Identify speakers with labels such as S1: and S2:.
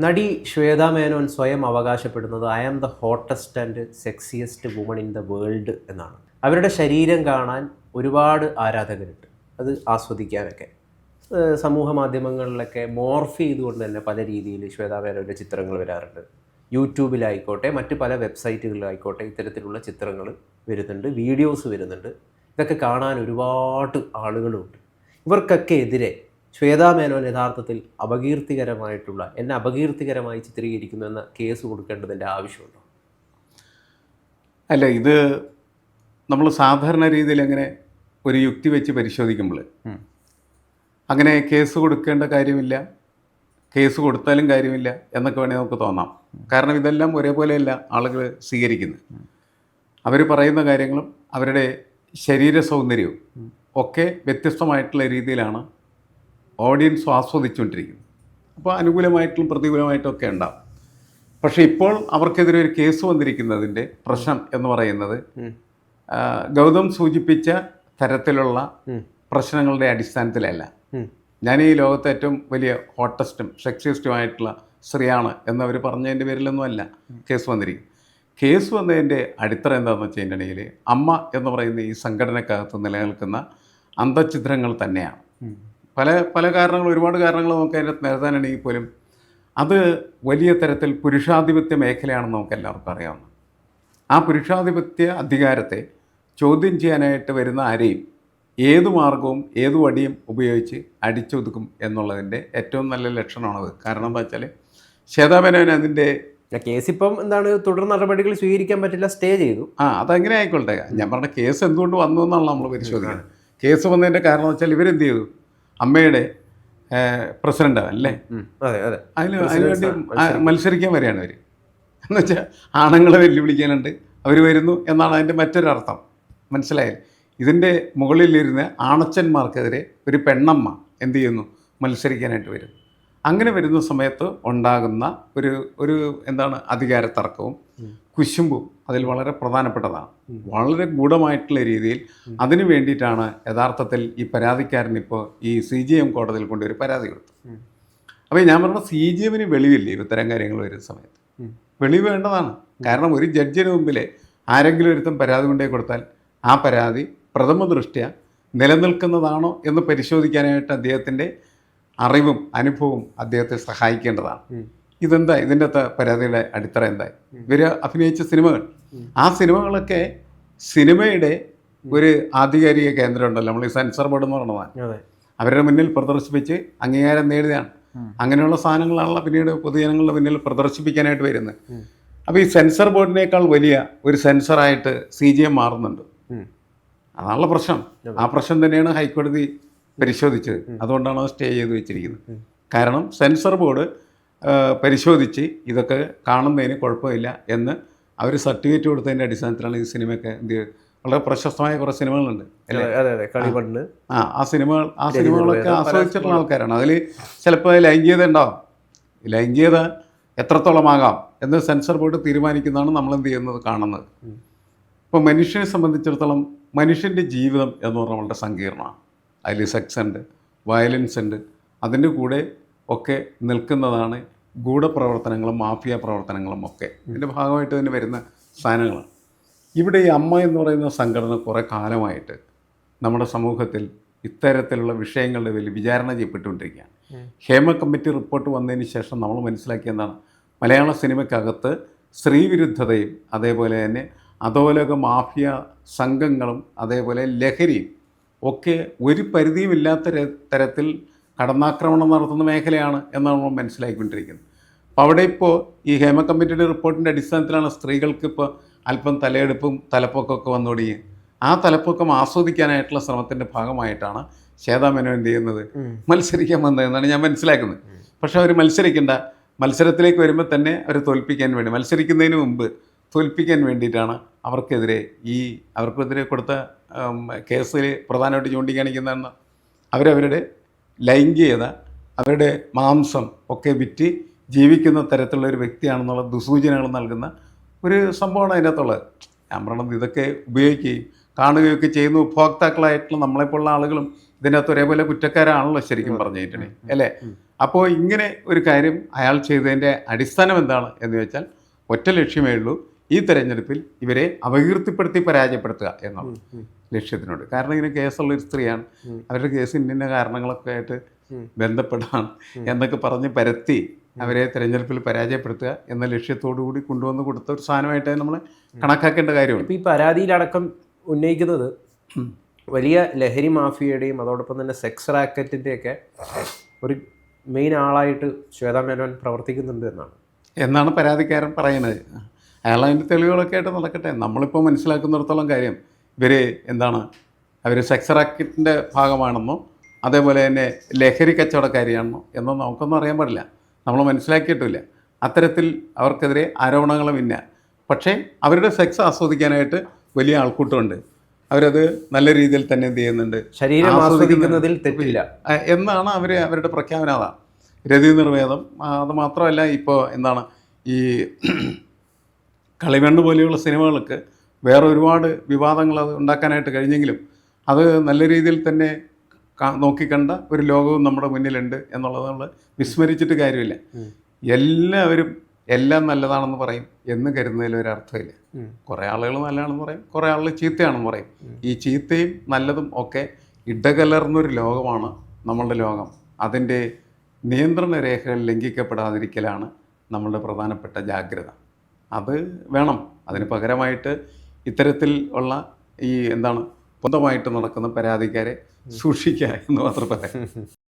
S1: നടി ശ്വേതാ മേനോൻ സ്വയം അവകാശപ്പെടുന്നത് I am the hottest and sexiest woman in the world എന്നാണ്. അവരുടെ ശരീരം കാണാൻ ഒരുപാട് ആരാധകരുണ്ട്. അത് ആസ്വദിക്കാനൊക്കെ. സമൂഹ മാധ്യമങ്ങളിലൊക്കെ മോർഫ് ചെയ്തുകൊണ്ട് തന്നെ പല രീതിയിൽ ശ്വേതാ മേനോന്റെ ചിത്രങ്ങൾ വരാറുണ്ട്. യൂട്യൂബിലായിക്കോട്ടെ മറ്റ് പല വെബ്സൈറ്റുകളിലായിക്കോട്ടെ ഇത്തരത്തിലുള്ള ചിത്രങ്ങൾ വരുന്നുണ്ട് വീഡിയോസ് വരുന്നുണ്ട്. ഇതൊക്കെ കാണാൻ ഒരുപാട് ആളുകളുണ്ട്. ഇവർക്കൊക്കെ എതിരെ ശ്വേതാ മേനോൻ യഥാർത്ഥത്തിൽ അപകീർത്തികരമായിട്ടുള്ള എന്നെ അപകീർത്തികരമായി ചിത്രീകരിക്കുന്നു എന്ന കേസ് കൊടുക്കേണ്ടതിന്റെ ആവശ്യമുണ്ടോ?
S2: അല്ല ഇത് നമ്മൾ സാധാരണ രീതിയിൽ അങ്ങനെ ഒരു യുക്തി വെച്ച് പരിശോധിക്കുമ്പോൾ അങ്ങനെ കേസ് കൊടുക്കേണ്ട കാര്യമില്ല കേസ് കൊടുത്താലും കാര്യമില്ല എന്നൊക്കെ വേണേൽ നമുക്ക് തോന്നാം. കാരണം ഇതെല്ലാം ഒരേപോലെയല്ല ആളുകൾ സ്വീകരിക്കുന്നത്. അവർ പറയുന്ന കാര്യങ്ങളും അവരുടെ ശരീര സൗന്ദര്യവും ഒക്കെ വ്യത്യസ്തമായിട്ടുള്ള രീതിയിലാണ് ഓഡിയൻസ് ആസ്വദിച്ചുകൊണ്ടിരിക്കും അപ്പോൾ അനുകൂലമായിട്ടും പ്രതികൂലമായിട്ടും ഒക്കെ ഉണ്ടാവും. പക്ഷേ ഇപ്പോൾ അവർക്കെതിരെ ഒരു കേസ് വന്നിരിക്കുന്നതിന്റെ പ്രശ്നം എന്ന് പറയുന്നത് ഗൗതം സൂചിപ്പിച്ച തരത്തിലുള്ള പ്രശ്നങ്ങളുടെ അടിസ്ഥാനത്തിലല്ല. ഞാൻ ഈ ലോകത്തെ ഏറ്റവും വലിയ ഹോട്ടസ്റ്റും സെക്സിസ്റ്റുമായിട്ടുള്ള സ്ത്രീയാണ് എന്നവർ പറഞ്ഞതിന്റെ പേരിലൊന്നുമല്ല കേസ് വന്നിരിക്കും കേസ് വന്നതിന്റെ അടിത്തറ എന്താണെന്ന് വെച്ച് കഴിഞ്ഞിട്ടുണ്ടെങ്കിൽ അമ്മ എന്ന് പറയുന്ന ഈ സംഘടനക്കകത്ത് നിലനിൽക്കുന്ന അന്തഛിദ്രങ്ങൾ തന്നെയാണ്. പല പല കാരണങ്ങൾ ഒരുപാട് കാരണങ്ങൾ നമുക്ക് അതിനകത്ത് നിരത്താനുണ്ടെങ്കിൽ പോലും അത് വലിയ തരത്തിൽ പുരുഷാധിപത്യ മേഖലയാണെന്ന് നമുക്ക് എല്ലാവർക്കും അറിയാവുന്ന. ആ പുരുഷാധിപത്യ അധികാരത്തെ ചോദ്യം ചെയ്യാനായിട്ട് വരുന്ന ആരെയും ഏതു മാർഗവും ഏതു വടിയും ഉപയോഗിച്ച് അടിച്ചൊതുക്കും എന്നുള്ളതിന്റെ ഏറ്റവും നല്ല ലക്ഷണമാണത് കാരണം എന്താ വെച്ചാൽ ശ്വേതാമേനോൻ അതിന്റെ
S1: കേസ് ഇപ്പം എന്താണ് തുടർ നടപടികൾ സ്വീകരിക്കാൻ പറ്റില്ല സ്റ്റേ ചെയ്തു.
S2: ആ അതങ്ങനെ ആയിക്കോട്ടെ ഞാൻ പറഞ്ഞ കേസ് എന്തുകൊണ്ട് വന്നു എന്നാണ് നമ്മൾ പരിശോധിക്കുന്നത്. കേസ് വന്നതിന്റെ കാരണം വെച്ചാൽ ഇവരെന്ത് ചെയ്തു? അമ്മയുടെ പ്രസിഡന്റാണ് അല്ലേ
S1: അതെ അതെ.
S2: അതിന് അതിനുവേണ്ടി മത്സരിക്കാൻ വരികയാണ് അവർ എന്ന് വെച്ചാൽ ആണുങ്ങളെ വെല്ലുവിളിക്കാനുണ്ട്. അവർ വരുന്നു എന്നാണ് അതിന്റെ മറ്റൊരർത്ഥം. മനസ്സിലായത് ഇതിന്റെ മുകളിലിരുന്ന് ആണച്ചന്മാർക്കെതിരെ ഒരു പെണ്ണമ്മ എന്ത് ചെയ്യുന്നു? മത്സരിക്കാനായിട്ട് വരും. അങ്ങനെ വരുന്ന സമയത്ത് ഉണ്ടാകുന്ന ഒരു ഒരു എന്താണ് അധികാര തർക്കവും കുശുമ്പും അതിൽ വളരെ പ്രധാനപ്പെട്ടതാണ്. വളരെ ഗൂഢമായിട്ടുള്ള രീതിയിൽ അതിനു വേണ്ടിയിട്ടാണ് യഥാർത്ഥത്തിൽ ഈ പരാതിക്കാരൻ ഇപ്പോൾ ഈ സി ജി എം കോടതിയിൽ കൊണ്ടൊരു പരാതി കൊടുത്തു അപ്പോൾ ഞാൻ പറഞ്ഞ സി ജി എമ്മിന് വെളിവില്ലേ ഇത്തരം കാര്യങ്ങൾ വരുന്ന സമയത്ത്? വെളിവ് വേണ്ടതാണ്. കാരണം ഒരു ജഡ്ജിന് മുമ്പിൽ ആരെങ്കിലും ഒരുത്തം പരാതി കൊണ്ടേ കൊടുത്താൽ ആ പരാതി പ്രഥമ ദൃഷ്ട്യ നിലനിൽക്കുന്നതാണോ എന്ന് പരിശോധിക്കാനായിട്ട് അദ്ദേഹത്തിന്റെ അറിവും അനുഭവവും അദ്ദേഹത്തെ സഹായിക്കേണ്ടതാണ്. ഇതെന്താ ഇതിന്റെ പരാതിയുടെ അടിത്തറ എന്തായി? ഇവർ അഭിനയിച്ച സിനിമകൾ. ആ സിനിമകളൊക്കെ സിനിമയുടെ ഒരു ആധികാരിക കേന്ദ്രം ഉണ്ടല്ലോ നമ്മൾ ഈ സെൻസർ ബോർഡ് എന്ന്
S1: പറഞ്ഞതാണ്
S2: അവരുടെ മുന്നിൽ പ്രദർശിപ്പിച്ച് അംഗീകാരം നേടിയതാണ്. അങ്ങനെയുള്ള സാധനങ്ങളാണല്ലോ പിന്നീട് പൊതുജനങ്ങളുടെ മുന്നിൽ പ്രദർശിപ്പിക്കാനായിട്ട് വരുന്നത്. അപ്പോൾ ഈ സെൻസർ ബോർഡിനേക്കാൾ വലിയ ഒരു സെൻസറായിട്ട് സി ജി എം മാറുന്നുണ്ട്. അതാണുള്ള പ്രശ്നം. ആ പ്രശ്നം തന്നെയാണ് ഹൈക്കോടതി പരിശോധിച്ചത്. അതുകൊണ്ടാണ് അത് സ്റ്റേ ചെയ്ത് വെച്ചിരിക്കുന്നത്. കാരണം സെൻസർ ബോർഡ് പരിശോധിച്ച് ഇതൊക്കെ കാണുന്നതിന് കുഴപ്പമില്ല എന്ന് അവർ സർട്ടിഫിക്കറ്റ് കൊടുത്തതിന്റെ അടിസ്ഥാനത്തിലാണ് ഈ സിനിമയൊക്കെ എന്ത്? വളരെ പ്രശസ്തമായ കുറേ സിനിമകളുണ്ട് അല്ലേ? ആ. ആ സിനിമകൾ ആ സിനിമകളൊക്കെ ആസ്വദിച്ചിട്ടുള്ള ആൾക്കാരാണ്. അതിൽ ചിലപ്പോൾ ലൈംഗികത ഉണ്ടാവും. ലൈംഗികത എത്രത്തോളമാകാം എന്ന് സെൻസർ ബോർഡ് തീരുമാനിക്കുന്നതാണ് നമ്മൾ എന്ത് ചെയ്യുന്നത് കാണുന്നത്. ഇപ്പോൾ മനുഷ്യനെ സംബന്ധിച്ചിടത്തോളം മനുഷ്യന്റെ ജീവിതം എന്ന് പറഞ്ഞാൽ വളരെ സങ്കീർണമാണ്. അതിൽ സെക്സ് ഉണ്ട് വയലൻസ് ഉണ്ട് അതിന്റെ കൂടെ ഒക്കെ നിൽക്കുന്നതാണ് ഗൂഢപ്രവർത്തനങ്ങളും മാഫിയ പ്രവർത്തനങ്ങളും ഒക്കെ. ഇതിന്റെ ഭാഗമായിട്ട് തന്നെ വരുന്ന സാധനങ്ങളാണ്. ഇവിടെ ഈ അമ്മ എന്ന് പറയുന്ന സംഘടന കുറേ കാലമായിട്ട് നമ്മുടെ സമൂഹത്തിൽ ഇത്തരത്തിലുള്ള വിഷയങ്ങളുടെ പേരിൽ വിചാരണ ചെയ്യപ്പെട്ടുകൊണ്ടിരിക്കുകയാണ്. ഹേമ കമ്മിറ്റി റിപ്പോർട്ട് വന്നതിന് ശേഷം നമ്മൾ മനസ്സിലാക്കിയ എന്താണ്? മലയാള സിനിമയ്ക്കകത്ത് സ്ത്രീവിരുദ്ധതയും അതേപോലെ തന്നെ അധോലോക മാഫിയ സംഘങ്ങളും അതേപോലെ ലഹരിയും ഒക്കെ ഒരു പരിധിയുമില്ലാത്ത തരത്തിൽ കടന്നാക്രമണം നടത്തുന്ന മേഖലയാണ് എന്നാണ് നമ്മൾ മനസ്സിലാക്കിക്കൊണ്ടിരിക്കുന്നത്. അപ്പോൾ അവിടെ ഇപ്പോൾ ഈ ഹേമ കമ്മിറ്റിയുടെ റിപ്പോർട്ടിന്റെ അടിസ്ഥാനത്തിലാണ് സ്ത്രീകൾക്ക് ഇപ്പോൾ അല്പം തലയെടുപ്പും തലപ്പൊക്കമൊക്കെ വന്നു തുടങ്ങി ആ തലപ്പൊക്കം ആസ്വദിക്കാനായിട്ടുള്ള ശ്രമത്തിന്റെ ഭാഗമായിട്ടാണ് ശ്വേതാമേനോ എന്ത് ചെയ്യുന്നത്? മത്സരിക്കാൻ വന്നതെന്നാണ് ഞാൻ മനസ്സിലാക്കുന്നത്. പക്ഷെ അവർ മത്സരിക്കേണ്ട. മത്സരത്തിലേക്ക് വരുമ്പോൾ തന്നെ അവർ തോൽപ്പിക്കാൻ വേണ്ടി മത്സരിക്കുന്നതിന് മുമ്പ് തോൽപ്പിക്കാൻ വേണ്ടിയിട്ടാണ് അവർക്കെതിരെ ഈ അവർക്കെതിരെ കൊടുത്ത കേസിൽ പ്രധാനമായിട്ട് ചൂണ്ടിക്കാണിക്കുന്നതെന്ന് അവരവരുടെ ലൈംഗികത അവരുടെ മാംസം ഒക്കെ വിറ്റ് ജീവിക്കുന്ന തരത്തിലുള്ള ഒരു വ്യക്തിയാണെന്നുള്ള ദുസൂചനകൾ നൽകുന്ന ഒരു സംഭവമാണ് അതിനകത്തുള്ളത്. ഞാൻ പറയണത് ഇതൊക്കെ ഉപയോഗിക്കുകയും കാണുകയൊക്കെ ചെയ്യുന്ന ഉപഭോക്താക്കളായിട്ടുള്ള നമ്മളെപ്പോലുള്ള ആളുകളും ഇതിനകത്ത് ഒരേപോലെ കുറ്റക്കാരാണല്ലോ ശരിക്കും പറഞ്ഞു കഴിഞ്ഞിട്ടുണ്ടെങ്കിൽ അല്ലേ? അപ്പോൾ ഇങ്ങനെ ഒരു കാര്യം അയാൾ ചെയ്തതിന്റെ അടിസ്ഥാനം എന്താണ് എന്ന് വെച്ചാൽ ഒറ്റ ലക്ഷ്യമേ ഉള്ളൂ. ഈ തെരഞ്ഞെടുപ്പിൽ ഇവരെ അപകീർത്തിപ്പെടുത്തി പരാജയപ്പെടുത്തുക എന്നുള്ള ലക്ഷ്യത്തിനോട്. കാരണം ഇങ്ങനെ കേസുള്ള ഒരു സ്ത്രീയാണ്. അവരുടെ കേസ് ഇന്ന കാരണങ്ങളൊക്കെ ആയിട്ട് ബന്ധപ്പെടാം എന്നൊക്കെ പറഞ്ഞ് പരത്തി അവരെ തെരഞ്ഞെടുപ്പിൽ പരാജയപ്പെടുത്തുക എന്ന ലക്ഷ്യത്തോടു കൂടി കൊണ്ടുവന്ന് കൊടുത്ത ഒരു സാധനമായിട്ട് നമ്മൾ കണക്കാക്കേണ്ട കാര്യമുണ്ട്.
S1: ഇപ്പം ഈ പരാതിയിലടക്കം ഉന്നയിക്കുന്നത് വലിയ ലഹരി മാഫിയയുടെയും അതോടൊപ്പം തന്നെ സെക്സ് റാക്കറ്റിന്റെയൊക്കെ ഒരു മെയിൻ ആളായിട്ട് ശ്വേതാ മേനോൻ പ്രവർത്തിക്കുന്നുണ്ട് എന്നാണ്.
S2: എന്നാണ് പരാതിക്കാരൻ പറയുന്നത്. അയാൾ അതിന്റെ തെളിവുകളൊക്കെ ആയിട്ട് നടക്കട്ടെ. നമ്മളിപ്പോൾ മനസ്സിലാക്കുന്നിടത്തോളം കാര്യം ഇവർ എന്താണ് അവർ സെക്സ് റാക്കറ്റിന്റെ ഭാഗമാണെന്നോ അതേപോലെ തന്നെ ലഹരി കച്ചവടക്കാരിയാണെന്നോ എന്നോ നമുക്കൊന്നും അറിയാൻ പാടില്ല. നമ്മൾ മനസ്സിലാക്കിയിട്ടില്ല. അത്തരത്തിൽ അവർക്കെതിരെ ആരോപണങ്ങളും ഇല്ല പക്ഷേ അവരുടെ സെക്സ് ആസ്വദിക്കാനായിട്ട് വലിയ ആൾക്കൂട്ടമുണ്ട്. അവരത് നല്ല രീതിയിൽ തന്നെ എന്ത് ചെയ്യുന്നുണ്ട്?
S1: ശരീരം ആസ്വദിക്കുന്നതിൽ തെറ്റില്ല.
S2: എന്നാണ് അവർ അവരുടെ പ്രഖ്യാപനം. അതാണ് രതി നിർവേദം. അത് മാത്രമല്ല ഇപ്പോൾ എന്താണ് ഈ കളിമണ്ണ് പോലെയുള്ള സിനിമകൾക്ക് വേറെ ഒരുപാട് വിവാദങ്ങൾ അത് ഉണ്ടാക്കാനായിട്ട് കഴിഞ്ഞെങ്കിലും അത് നല്ല രീതിയിൽ തന്നെ നോക്കിക്കണ്ട ഒരു ലോകവും നമ്മുടെ മുന്നിലുണ്ട് എന്നുള്ളത് നമ്മൾ വിസ്മരിച്ചിട്ട് കാര്യമില്ല. എല്ലാവരും എല്ലാം നല്ലതാണെന്ന് പറയും എന്ന് കരുതുന്നതിൽ ഒരു അർത്ഥമില്ല. കുറേ ആളുകൾ നല്ലതാണെന്ന് പറയും കുറേ ആളുകൾ ചീത്തയാണെന്ന് പറയും. ഈ ചീത്തയും നല്ലതും ഒക്കെ ഇടകലർന്നൊരു ലോകമാണ് നമ്മളുടെ ലോകം. അതിന്റെ നിയന്ത്രണ രേഖകൾ ലംഘിക്കപ്പെടാതിരിക്കലാണ് നമ്മളുടെ പ്രധാനപ്പെട്ട ജാഗ്രത. അത് വേണം. അതിന് പകരമായിട്ട് ഇത്തരത്തിൽ ഉള്ള ഈ എന്താണ് സ്വന്തമായിട്ട് നടക്കുന്ന പരാതിക്കാരെ സൂക്ഷിക്കുക എന്ന് മാത്രം പറയാം.